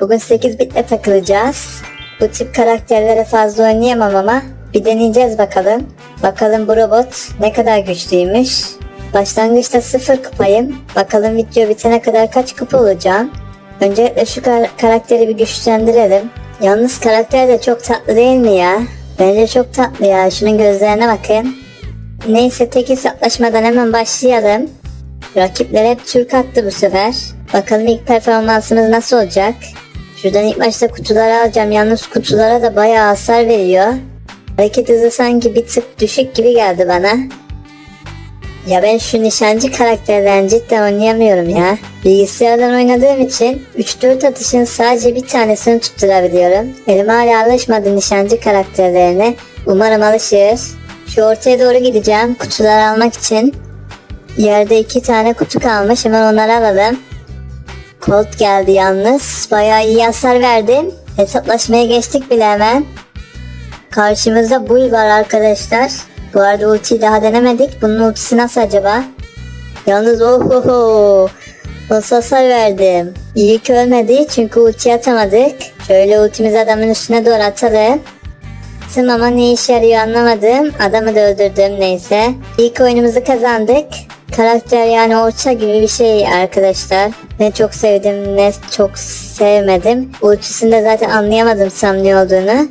Bugün 8 bitle takılacağız. Bu tip karakterlere fazla oynayamam ama bir deneyeceğiz bakalım. Bakalım bu robot ne kadar güçlüymüş. Başlangıçta 0 kupayım. Bakalım video bitene kadar kaç kupa olacağım. Öncelikle şu kar- karakteri bir güçlendirelim. Yalnız karakter de çok tatlı değil mi ya? Bence çok tatlı ya. Şunun gözlerine bakın. Neyse tek hesaplaşmadan hemen başlayalım. Rakipler hep Türk attı bu sefer. Bakalım ilk performansımız nasıl olacak? Şuradan ilk başta kutuları alacağım. Yalnız kutulara da bayağı hasar veriyor. Hareket hızı sanki bir tık düşük gibi geldi bana. Ya ben şu nişancı karakterden cidden oynayamıyorum ya. Bilgisayardan oynadığım için 3-4 atışın sadece bir tanesini tutturabiliyorum. Elim hala alışmadı nişancı karakterlerine. Umarım alışır. Şu ortaya doğru gideceğim kutuları almak için. Yerde iki tane kutu kalmış hemen onları alalım. Colt geldi yalnız. Bayağı iyi hasar verdim. Hesaplaşmaya geçtik bile hemen. Karşımızda Bull var arkadaşlar. Bu arada ultiyi daha denemedik. Bunun ultisi nasıl acaba? Yalnız ohoho. Nasıl hasar verdim. İyi ki ölmedi çünkü ulti atamadık. Şöyle ultimizi adamın üstüne doğru atalım. Tüm ama ne işe yarıyor anlamadım. Adamı da öldürdüm neyse. İlk oyunumuzu kazandık. Karakter yani orta gibi bir şey arkadaşlar. Ne çok sevdim ne çok sevmedim. Ultisinde zaten anlayamadım tam ne olduğunu.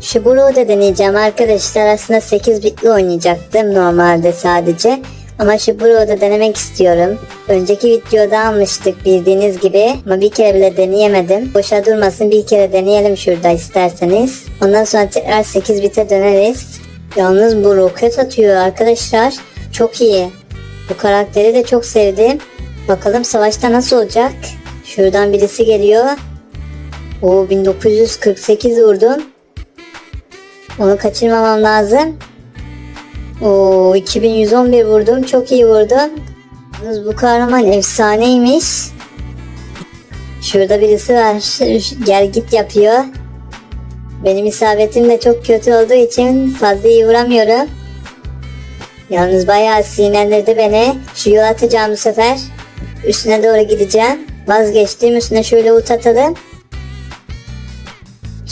Şu Bro'u da deneyeceğim arkadaşlar. Aslında 8 bitli oynayacaktım normalde sadece. Ama şu Bro'u da denemek istiyorum. Önceki videoda almıştık bildiğiniz gibi. Ama bir kere bile deneyemedim. Boşa durmasın bir kere deneyelim şurada isterseniz. Ondan sonra tekrar 8 bite döneriz. Yalnız bu roket atıyor arkadaşlar. Çok iyi. Bu karakteri de çok sevdim. Bakalım savaşta nasıl olacak? Şuradan birisi geliyor. O 1948 vurdum. Onu kaçırmamam lazım. O 2111 vurdum. Çok iyi vurdum. Yalnız bu kahraman efsaneymiş. Şurada birisi var. Gel git yapıyor. Benim isabetim de çok kötü olduğu için fazla iyi vuramıyorum. Yalnız bayağı sinirlendirdi beni. Şu yol atacağım bu sefer. Üstüne doğru gideceğim. Vazgeçtim. Üstüne şöyle ult atalım.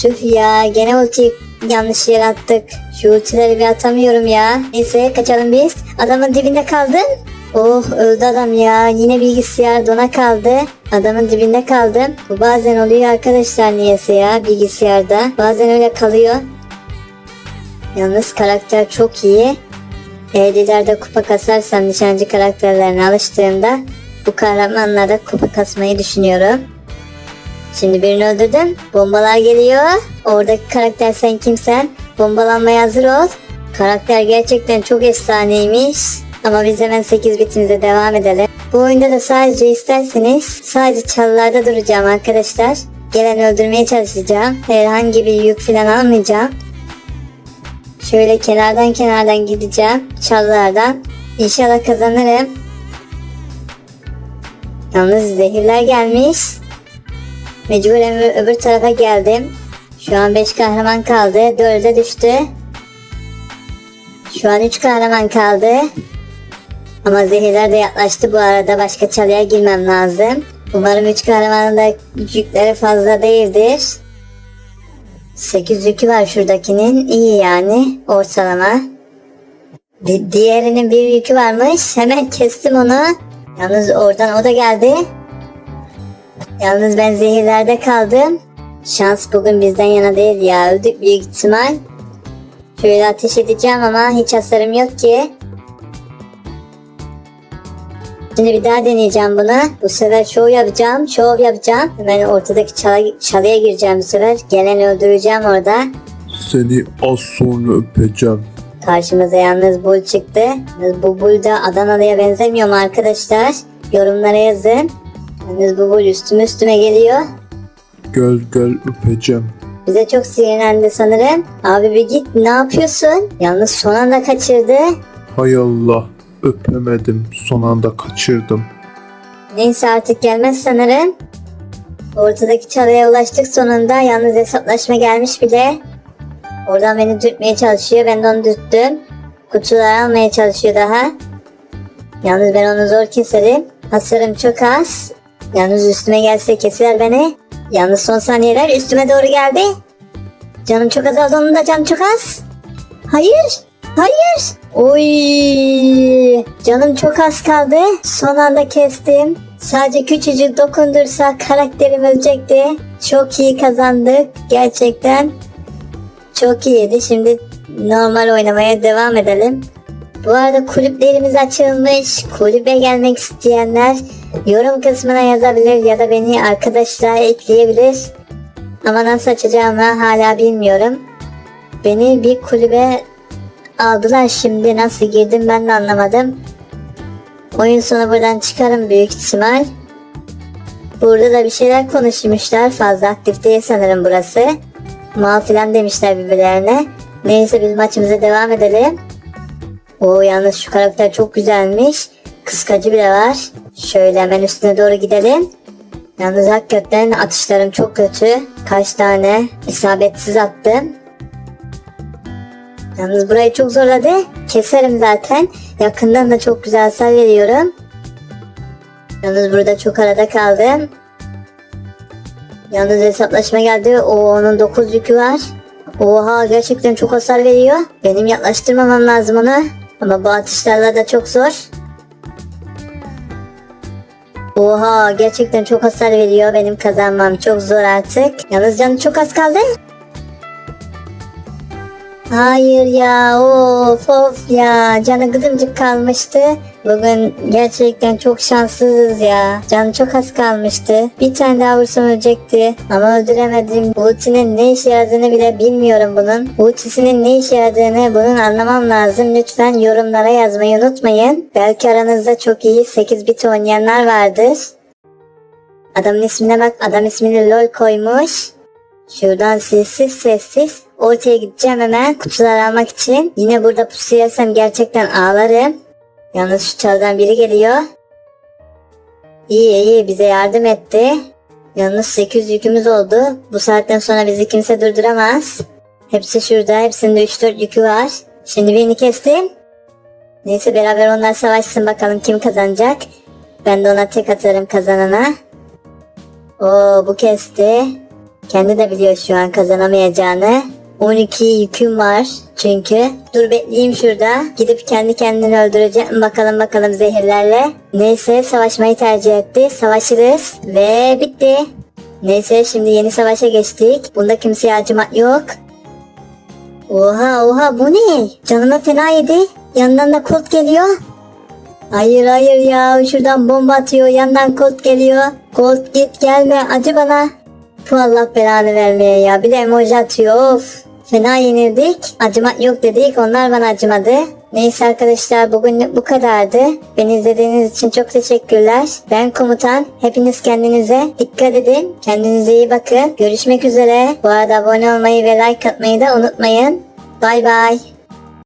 Tüh ya gene ulti yanlış yere attık. Şu ultileri bir atamıyorum ya. Neyse kaçalım biz. Adamın dibinde kaldın. Oh öldü adam ya. Yine bilgisayar dona kaldı. Adamın dibinde kaldım. Bu bazen oluyor arkadaşlar niyeyse ya bilgisayarda. Bazen öyle kalıyor. Yalnız karakter çok iyi. 50'lerde kupa kasarsam nişancı karakterlerine alıştığımda bu kahramanlara kupa kasmayı düşünüyorum. Şimdi birini öldürdüm. Bombalar geliyor. Oradaki karakter sen kimsen? Bombalanmaya hazır ol. Karakter gerçekten çok efsaneymiş. Ama biz hemen 8 bitimize devam edelim. Bu oyunda da sadece isterseniz sadece çalılarda duracağım arkadaşlar. Gelen öldürmeye çalışacağım. Herhangi bir yük falan almayacağım. Şöyle kenardan kenardan gideceğim. Çalılardan. İnşallah kazanırım. Yalnız zehirler gelmiş. Mecburen öbür tarafa geldim. Şu an 5 kahraman kaldı. 4'e düştü. Şu an 3 kahraman kaldı. Ama zehirler de yaklaştı bu arada. Başka çalıya girmem lazım. Umarım 3 kahramanın da yükleri fazla değildir. 8 yükü var şuradakinin. İyi yani. Ortalama. Di- diğerinin bir yükü varmış. Hemen kestim onu. Yalnız oradan o da geldi. Yalnız ben zehirlerde kaldım. Şans bugün bizden yana değil ya. Öldük büyük ihtimal. Şöyle ateş edeceğim ama hiç hasarım yok ki. Şimdi bir daha deneyeceğim bunu. Bu sefer şov yapacağım. Şov yapacağım. Hemen ortadaki çalı- çalıya gireceğim bu sefer. Gelen öldüreceğim orada. Seni az sonra öpeceğim. Karşımıza yalnız bul çıktı. Bu bul da Adanalı'ya benzemiyor mu arkadaşlar? Yorumlara yazın. Yalnız bu bul üstüme üstüme geliyor. Gel gel öpeceğim. Bize çok sinirlendi sanırım. Abi bir git ne yapıyorsun? Yalnız son anda kaçırdı. Hay Allah öpemedim son anda kaçırdım. Neyse artık gelmez sanırım. Ortadaki çalıya ulaştık sonunda. Yalnız hesaplaşma gelmiş bile. Oradan beni dürtmeye çalışıyor. Ben de onu dürttüm. Kutuları almaya çalışıyor daha. Yalnız ben onu zor keserim. Hasarım çok az. Yalnız üstüme gelse keser beni. Yalnız son saniyeler üstüme doğru geldi. Canım çok azaldı onun da canı çok az. Hayır. Hayır. Oy. Canım çok az kaldı. Son anda kestim. Sadece küçücük dokundursa karakterim ölecekti. Çok iyi kazandık. Gerçekten. Çok iyiydi. Şimdi normal oynamaya devam edelim. Bu arada kulüplerimiz açılmış. Kulübe gelmek isteyenler yorum kısmına yazabilir ya da beni arkadaşlığa ekleyebilir. Ama nasıl açacağımı hala bilmiyorum. Beni bir kulübe aldılar şimdi nasıl girdim ben de anlamadım. Oyun sonu buradan çıkarım büyük ihtimal. Burada da bir şeyler konuşmuşlar. Fazla aktif değil sanırım burası. Mal filan demişler birbirlerine. Neyse biz maçımıza devam edelim. Oo yalnız şu karakter çok güzelmiş. Kıskacı bile var. Şöyle hemen üstüne doğru gidelim. Yalnız hakikaten atışlarım çok kötü. Kaç tane isabetsiz attım. Yalnız burayı çok zorladı. Keserim zaten. Yakından da çok güzel hasar veriyorum. Yalnız burada çok arada kaldım. Yalnız hesaplaşma geldi. O onun 9 yükü var. Oha gerçekten çok hasar veriyor. Benim yaklaştırmamam lazım onu. Ama bu atışlarla da çok zor. Oha gerçekten çok hasar veriyor. Benim kazanmam çok zor artık. Yalnız canı çok az kaldı. Hayır ya of of ya canı gıdımcık kalmıştı. Bugün gerçekten çok şanssızız ya. Canı çok az kalmıştı. Bir tane daha vursam ölecekti. Ama öldüremedim. Ultinin ne işe yaradığını bile bilmiyorum bunun. Ultisinin ne işe yaradığını bunun anlamam lazım. Lütfen yorumlara yazmayı unutmayın. Belki aranızda çok iyi 8 bit oynayanlar vardır. Adamın ismine bak. Adam ismini LOL koymuş. Şuradan sessiz sessiz ortaya gideceğim hemen kutular almak için. Yine burada pusu yersem gerçekten ağlarım. Yalnız şu çaldan biri geliyor. İyi iyi bize yardım etti. Yalnız 800 yükümüz oldu. Bu saatten sonra bizi kimse durduramaz. Hepsi şurada. Hepsinde 3-4 yükü var. Şimdi birini kestim. Neyse beraber onlar savaşsın bakalım kim kazanacak. Ben de ona tek atarım kazanana. Oo bu kesti. Kendi de biliyor şu an kazanamayacağını. 12 yüküm var çünkü. Dur bekleyeyim şurada. Gidip kendi kendini öldüreceğim. Bakalım bakalım zehirlerle. Neyse savaşmayı tercih etti. Savaşırız. Ve bitti. Neyse şimdi yeni savaşa geçtik. Bunda kimseye acımak yok. Oha oha bu ne? Canıma fena yedi. Yanından da Colt geliyor. Hayır hayır ya şuradan bomba atıyor yandan Colt geliyor. Colt git gelme acı bana. Bu Allah belanı vermeye ya. Bir de emoji atıyor. Of. Fena yenildik. Acımak yok dedik. Onlar bana acımadı. Neyse arkadaşlar bugünlük bu kadardı. Beni izlediğiniz için çok teşekkürler. Ben komutan. Hepiniz kendinize dikkat edin. Kendinize iyi bakın. Görüşmek üzere. Bu arada abone olmayı ve like atmayı da unutmayın. Bay bay.